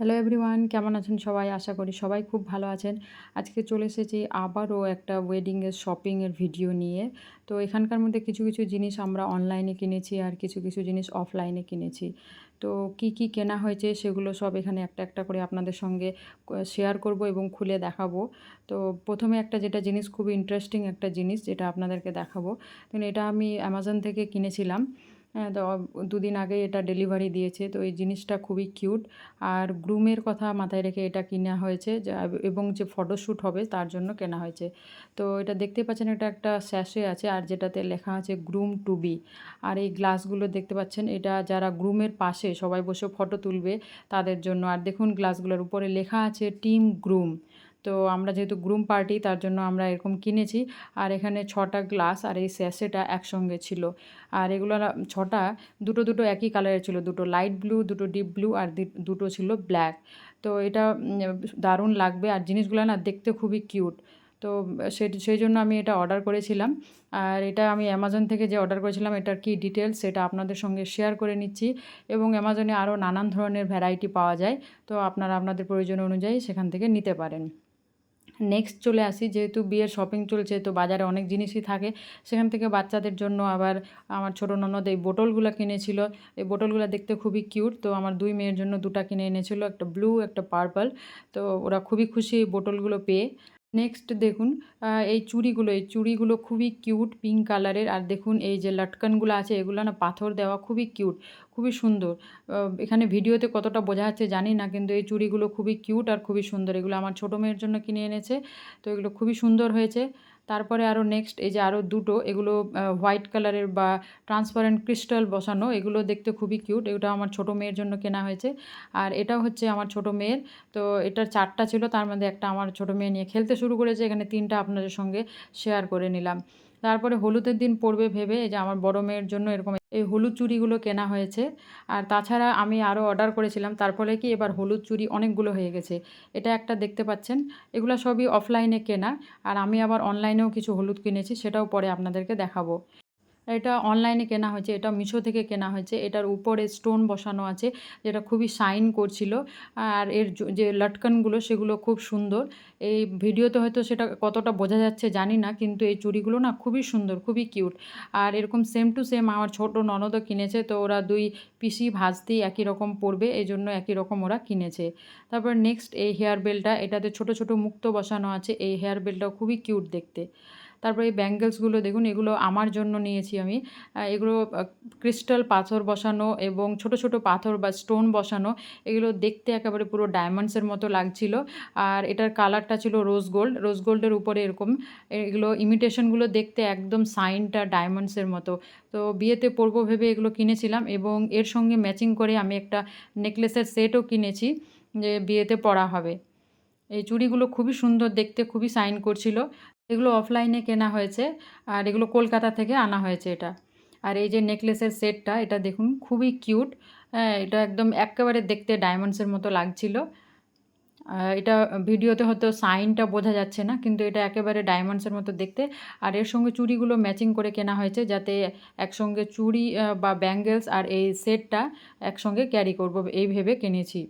Hello everyone কেমন আছেন সবাই? আশা করি সবাই খুব ভালো আছেন। আজকে চলে এসেছি আবারও একটা ওয়েডিংয়ের শপিংয়ের ভিডিও নিয়ে। তো এখানকার মধ্যে কিছু কিছু জিনিস আমরা অনলাইনে কিনেছি আর কিছু কিছু জিনিস অফলাইনে কিনেছি। তো কি কি কেনা হয়েছে সেগুলো সব এখানে একটা একটা করে আপনাদের সঙ্গে শেয়ার করব এবং খুলে দেখাবো। তো প্রথমে একটা যেটা জিনিস খুব ইন্টারেস্টিং একটা জিনিস যেটা আপনাদেরকে দেখাবো। এটা আমি অ্যামাজন থেকে কিনেছিলাম। তো দুদিন আগে এটা ডেলিভারি দিয়েছে। তো এই জিনিসটা খুবই কিউট আর গ্রুমের কথা মাথায় রেখে এটা কেনা হয়েছে এবং যে ফটোশ্যুট হবে তার জন্য কেনা হয়েছে। তো এটা দেখতে পাচ্ছেন, এটা একটা স্যাশে আছে, আর যেটাতে লেখা আছে গ্রুম টু বি আর এই গ্লাসগুলো দেখতে পাচ্ছেন, এটা যারা গ্রুমের পাশে সবাই বসে ফটো তুলবে তাদের জন্য। আর দেখুন গ্লাসগুলোর উপরে লেখা আছে টিম গ্রুম তো আমরা যেহেতু গ্রুম পার্টি তার জন্য আমরা এরকম কিনেছি। আর এখানে ছটা গ্লাস আর এই স্যাশেটা একসঙ্গে ছিল। আর এগুলো ছটা, দুটো দুটো একই কালারের ছিল। দুটো লাইট ব্লু দুটো ডিপ ব্লু আর দুটো ছিল ব্ল্যাক তো এটা দারুণ লাগবে। আর জিনিসগুলো না দেখতে খুবই কিউট তো সেই সেই জন্য আমি এটা অর্ডার করেছিলাম। আর এটা আমি অ্যামাজন থেকে যে অর্ডার করেছিলাম, এটার কি ডিটেলস সেটা আপনাদের সঙ্গে শেয়ার করে নিচ্ছি। এবং অ্যামাজনে আরও নানান ধরনের ভ্যারাইটি পাওয়া যায়। তো আপনারা আপনাদের প্রয়োজন অনুযায়ী সেখান থেকে নিতে পারেন। নেক্সট চলে আসি, যেহেতু বিয়ের শপিং চলছে, তো বাজারে অনেক জিনিসই থাকে। সেখান থেকে বাচ্চাদের জন্য আবার আমার ছোট ননদ এই বোটলগুলো কিনেছিল। এই বোটলগুলো দেখতে খুবই কিউট তো আমার দুই মেয়ের জন্য দুটা কিনে এনেছিল, একটা ব্লু একটা পার্পল তো ওরা খুবই খুশি এই বোটলগুলো পেয়ে। নেক্সট দেখুন এই চুড়িগুলো এই চুড়িগুলো খুবই কিউট পিঙ্ক কালারের আর দেখুন, এই যে লটকানগুলো আছে, এগুলো না পাথর দেওয়া খুবই কিউট খুবই সুন্দর। এখানে ভিডিওতে কতটা বোঝা যাচ্ছে জানি না, কিন্তু এই চুড়িগুলো খুবই কিউট আর খুবই সুন্দর। এগুলো আমার ছোটো মেয়ের জন্য কিনে এনেছে, তো এগুলো খুবই সুন্দর হয়েছে। তারপরে আরও নেক্সট এই যে আরও দুটো, এগুলো হোয়াইট কালারের বা ট্রান্সপারেন্ট ক্রিস্টাল বসানো, এগুলো দেখতে খুবই কিউট এটা আমার ছোট মেয়ের জন্য কেনা হয়েছে। আর এটা হচ্ছে আমার ছোট মেয়ের, তো এটার চারটা ছিল, তার মধ্যে একটা আমার ছোট মেয়ে নিয়ে খেলতে শুরু করেছে, এখানে তিনটা আপনাদের সঙ্গে শেয়ার করে নিলাম। তারপরে হলুদের দিন পড়বে ভেবে যে আমার বড় মেয়ের জন্য এরকম এই হলুদ চুড়িগুলো কেনা হয়েছে। আর তাছাড়া আমি আরও অর্ডার করেছিলাম, তার ফলে কি এবার হলুদ চুড়ি অনেকগুলো হয়ে গেছে। এটা একটা দেখতে পাচ্ছেন, এগুলো সবই অফলাইনে কেনা। আর আমি আবার অনলাইনেও কিছু হলুদ কিনেছি, সেটাও পরে আপনাদেরকে দেখাবো। এটা অনলাইনে কেনা হয়েছে, এটা মিশো থেকে কেনা হয়েছে, এটার উপরে স্টোন বসানো আছে, যেটা খুবই শাইন করছিল। আর এর যে লটকানগুলো সেগুলো খুব সুন্দর। এই ভিডিওতে হয়তো সেটা কতটা বোঝা যাচ্ছে জানি না, কিন্তু এই চুড়িগুলো না খুবই সুন্দর, খুবই কিউট আর এরকম সেম টু সেম আমার ছোট ননদও কিনেছে, তো ওরা দুই পিসি ভাজতেই একই রকম পড়বে এই জন্য একই রকম ওরা কিনেছে। তারপর নেক্সট এই হেয়ার বেলটা এটাতে ছোট ছোট মুক্ত বসানো আছে, এই হেয়ার বেলটাও খুবই কিউট দেখতে। তারপরে এই ব্যাঙ্গেলসগুলো দেখুন, এগুলো আমার জন্য নিয়েছি আমি। এগুলো ক্রিস্টাল পাথর বসানো এবং ছোট ছোট পাথর বা স্টোন বসানো, এগুলো দেখতে একেবারে পুরো ডায়মন্ডসের মতো লাগছিল। আর এটার কালারটা ছিল রোজ গোল্ড রোজ গোল্ডের উপরে এরকম, এগুলো ইমিটেশনগুলো দেখতে একদম সাইনটা ডায়মন্ডসের মতো। তো বিয়েতে পরবো ভেবে এগুলো কিনেছিলাম এবং এর সঙ্গে ম্যাচিং করে আমি একটা নেকলেসের সেটও কিনেছি যে বিয়েতে পরা হবে। এই চুড়িগুলো খুবই সুন্দর দেখতে, খুবই সাইন করছিল। এগুলো অফলাইনে কেনা হয়েছে, আর এগুলো কলকাতা থেকে আনা হয়েছে এটা। আর এই যে নেকলেসের সেটটা এটা দেখুন খুবই কিউট হ্যাঁ এটা একদম একেবারে দেখতে ডায়মন্ডসের মতো লাগছিল। এটা ভিডিওতে হয়তো সাইনটা বোঝা যাচ্ছে না, কিন্তু এটা একেবারে ডায়মন্ডসের মতো দেখতে। আর এর সঙ্গে চুড়িগুলো ম্যাচিং করে কেনা হয়েছে, যাতে একসঙ্গে চুড়ি বা ব্যাঙ্গেলস আর এই সেটটা একসঙ্গে ক্যারি করব, এই ভেবে কিনেছি।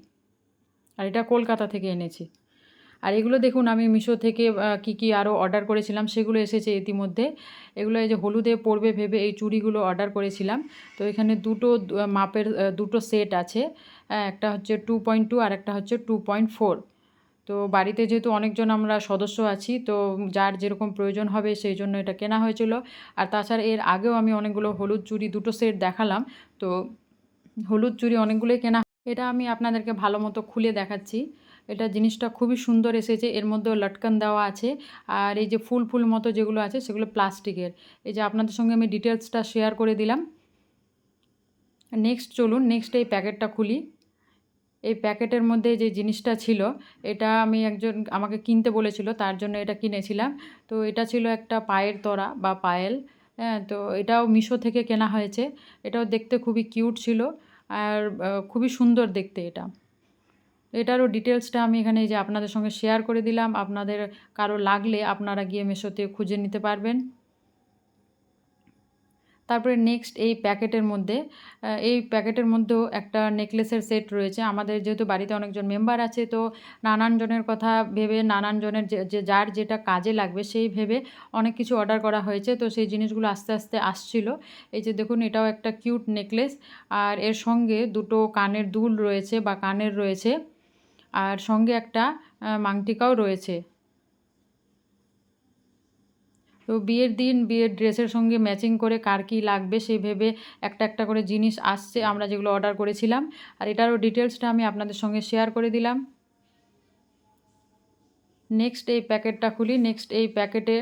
আর এটা কলকাতা থেকে এনেছি। আর এগুলো দেখুন, আমি মিশো থেকে কি কি আরও অর্ডার করেছিলাম, সেগুলো এসেছে ইতিমধ্যে। এগুলো এই যে হলুদে পড়বে ভেবে এই চুড়িগুলো অর্ডার করেছিলাম। তো এখানে দুটো মাপের দুটো সেট আছে। একটা হচ্ছে টু পয়েন্ট টু আর একটা হচ্ছে টু পয়েন্ট ফোর তো বাড়িতে যেহেতু অনেকজন আমরা সদস্য আছি, তো যার যেরকম প্রয়োজন হবে সেই জন্য এটা কেনা হয়েছিল। আর তাছাড়া এর আগেও আমি অনেকগুলো হলুদ চুড়ি দুটো সেট দেখালাম। তো হলুদ চুড়ি অনেকগুলোই কেনা, এটা আমি আপনাদেরকে ভালো মতো খুলে দেখাচ্ছি। এটা জিনিসটা খুবই সুন্দর এসেছে। এর মধ্যেও লটকান দেওয়া আছে। আর এই যে ফুল ফুল মতো যেগুলো আছে সেগুলো প্লাস্টিকের। এই যে আপনাদের সঙ্গে আমি ডিটেলসটা শেয়ার করে দিলাম। নেক্সট চলুন, নেক্সট এই প্যাকেটটা খুলি। এই প্যাকেটের মধ্যে যে জিনিসটা ছিল, এটা আমি একজন আমাকে কিনতে বলেছিল, তার জন্য এটা কিনেছিলাম। তো এটা ছিল একটা পায়ের তরা বা পায়েল। হ্যাঁ তো এটাও মিশো থেকে কেনা হয়েছে। এটাও দেখতে খুবই কিউট ছিল। আর খুবই সুন্দর দেখতে এটা। এটারও ডিটেলসটা আমি এখানে যে আপনাদের সঙ্গে শেয়ার করে দিলাম। আপনাদের কারও লাগলে আপনারা গিয়ে মেশোতে খুঁজে নিতে পারবেন। তারপরে নেক্সট এই প্যাকেটের মধ্যে এই প্যাকেটের মধ্যেও একটা নেকলেসের সেট রয়েছে। আমাদের যেহেতু বাড়িতে অনেকজন মেম্বার আছে, তো নানানজনের কথা ভেবে, নানান জনের যে যার যেটা কাজে লাগবে সেই ভেবে অনেক কিছু অর্ডার করা হয়েছে। তো সেই জিনিসগুলো আস্তে আস্তে আসছিল। এই যে দেখুন, এটাও একটা কিউট নেকলেস আর এর সঙ্গে দুটো কানের দুল রয়েছে বা কানের রয়েছে। আর সঙ্গে একটা মাংটিকাও রয়েছে। তো বিয়ের দিন, বিয়ের ড্রেসের সঙ্গে ম্যাচিং করে কার কী লাগবে সেই ভেবে একটা একটা করে জিনিস আসছে, আমরা যেগুলো অর্ডার করেছিলাম। আর এটারও ডিটেলসটা আমি আপনাদের সঙ্গে শেয়ার করে দিলাম। নেক্সট এই প্যাকেটটা খুলি। নেক্সট এই প্যাকেটে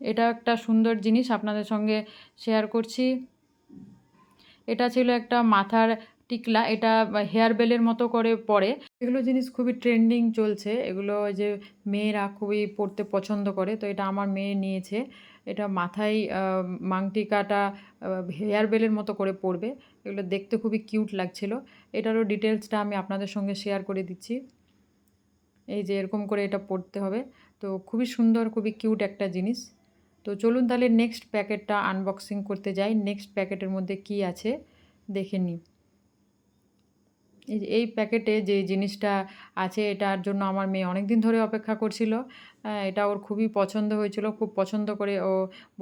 এটা একটা সুন্দর জিনিস আপনাদের সঙ্গে শেয়ার করছি। এটা ছিল একটা মাথার টিকলা, এটা হেয়ার বেলের মতো করে পরে। এগুলো জিনিস খুবই ট্রেন্ডিং চলছে। এগুলো যে মেয়েরা খুবই পরতে পছন্দ করে, তো এটা আমার মেয়ে নিয়েছে। এটা মাথায় মাংটিকাটা হেয়ার বেলের মতো করে পরবে। এগুলো দেখতে খুবই কিউট লাগছিল। এটারও ডিটেলসটা আমি আপনাদের সঙ্গে শেয়ার করে দিচ্ছি। এই যে এরকম করে এটা পড়তে হবে। তো খুবই সুন্দর, খুবই কিউট একটা জিনিস। তো চলুন তাহলে নেক্সট প্যাকেটটা আনবক্সিং করতে যাই। নেক্সট প্যাকেটের মধ্যে কি আছে, দেখে নিই। এই প্যাকেটে যে জিনিসটা আছে, এটার জন্য আমার মেয়ে অনেক দিন ধরে অপেক্ষা করছিল। এটা ওর খুবই পছন্দ হয়েছিল, খুব পছন্দ করে ও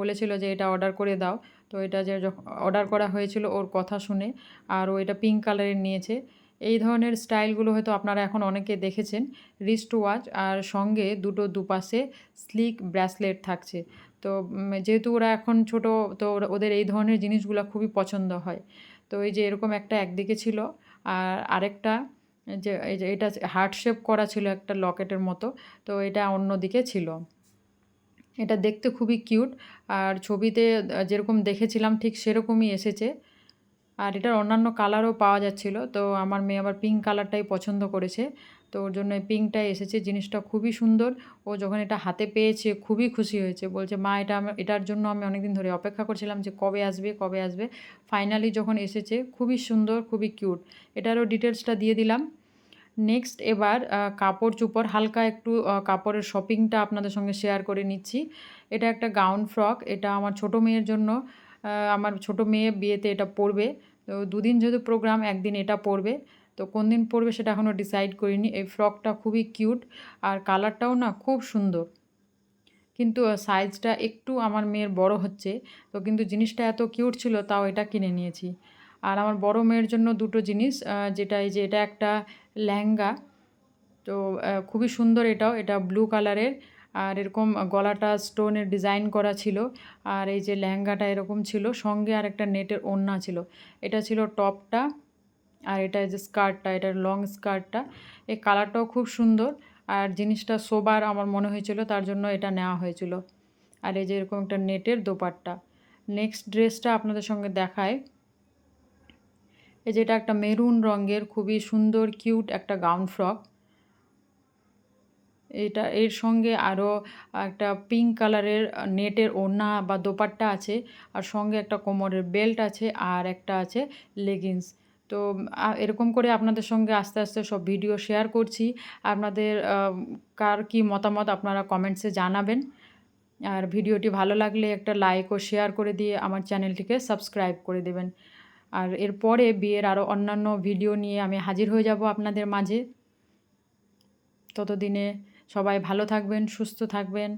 বলেছিল যে এটা অর্ডার করে দাও। তো এটা যে যখন অর্ডার করা হয়েছিল ওর কথা শুনে, আর ও এটা পিঙ্ক কালারের নিয়েছে। এই ধরনের স্টাইলগুলো হয়তো আপনারা এখন অনেকে দেখেছেন রিস্ট ওয়াচ আর সঙ্গে দুটো দুপাশে স্লিক ব্রেসলেট থাকছে। তো যেহেতু ওরা এখন ছোট, তো ওদের এই ধরনের জিনিসগুলো খুবই পছন্দ হয়। তো এই যে এরকম একটা একদিকে ছিল আর আরেকটা যে এটা হার্ট শেপ করা ছিল একটা লকেটের মতো, তো এটা অন্যদিকে ছিল। এটা দেখতে খুবই কিউট, আর ছবিতে যেরকম দেখেছিলাম ঠিক সেরকমই এসেছে। আর এটার অন্যান্য কালারও পাওয়া যাচ্ছিল, তো আমার মেয়ে আবার পিঙ্ক কালারটাই পছন্দ করেছে। তো ওর জন্য এই পিঙ্কটাই এসেছে, জিনিসটা খুবই সুন্দর। ও যখন এটা হাতে পেয়েছে, খুবই খুশি হয়েছে। বলছে, মা, এটা এটার জন্য আমি অনেকদিন ধরে অপেক্ষা করছিলাম যে কবে আসবে কবে আসবে। ফাইনালি যখন এসেছে, খুবই সুন্দর, খুবই কিউট এটারও ডিটেলসটা দিয়ে দিলাম। নেক্সট এবার কাপড় চুপড়, হালকা একটু কাপড়ের শপিংটা আপনাদের সঙ্গে শেয়ার করে নিচ্ছি। এটা একটা গাউন ফ্রক এটা আমার ছোট মেয়ের জন্য আমার ছোট মেয়ে বিয়েতে এটা পরবে। তো দুদিন যেহেতু প্রোগ্রাম একদিন এটা পরবে। তো কোন দিন পরবে সেটা এখনও ডিসাইড করিনি। এই ফ্রকটা খুবই কিউট আর কালারটাও না খুব সুন্দর। কিন্তু সাইজটা একটু আমার মেয়ের বড় হচ্ছে, তো কিন্তু জিনিসটা এত কিউট ছিল তাও এটা কিনে নিয়েছি। আর আমার বড় মেয়ের জন্য দুটো জিনিস যেটা এই যে এটা একটা লেহেঙ্গা, তো খুবই সুন্দর এটাও, এটা ব্লু কালারের আর এরকম গলাটা স্টোনের ডিজাইন করা ছিল, আর এই যে লেহেঙ্গাটা এরকম ছিল, সঙ্গে আর একটা নেটের ওড়না ছিল। এটা ছিল টপটা আর এটা যে স্কার্টটা, এটার লং স্কার্টটা এই কালারটাও খুব সুন্দর। আর জিনিসটা সোবার আমার মনে হয়েছিল, তার জন্য এটা নেওয়া হয়েছিল। আর এই যে এরকম একটা নেটের দোপাট্টা। নেক্সট ড্রেসটা আপনাদের সঙ্গে দেখায় এই যেটা একটা মেরুন রঙের, খুবই সুন্দর কিউট একটা গাউন ফ্রক এটা, এর সঙ্গে আরও একটা পিঙ্ক কালারের নেটের ওড়না বা দোপাট্টা আছে। আর সঙ্গে একটা কোমরের বেল্ট আছে, আর একটা আছে লেগিংস তো এরকম করে আপনাদের সঙ্গে আস্তে আস্তে সব ভিডিও শেয়ার করছি। আপনাদের কার কি মতামত আপনারা কমেন্টসে জানাবেন। আর ভিডিওটি ভালো লাগলে একটা লাইক ও শেয়ার করে দিয়ে আমার চ্যানেলটিকে সাবস্ক্রাইব করে দেবেন। আর এরপরে বিয়ের আরও অন্যান্য ভিডিও নিয়ে আমি হাজির হয়ে যাব আপনাদের মাঝে। ততদিনে সবাই ভালো থাকবেন, সুস্থ থাকবেন।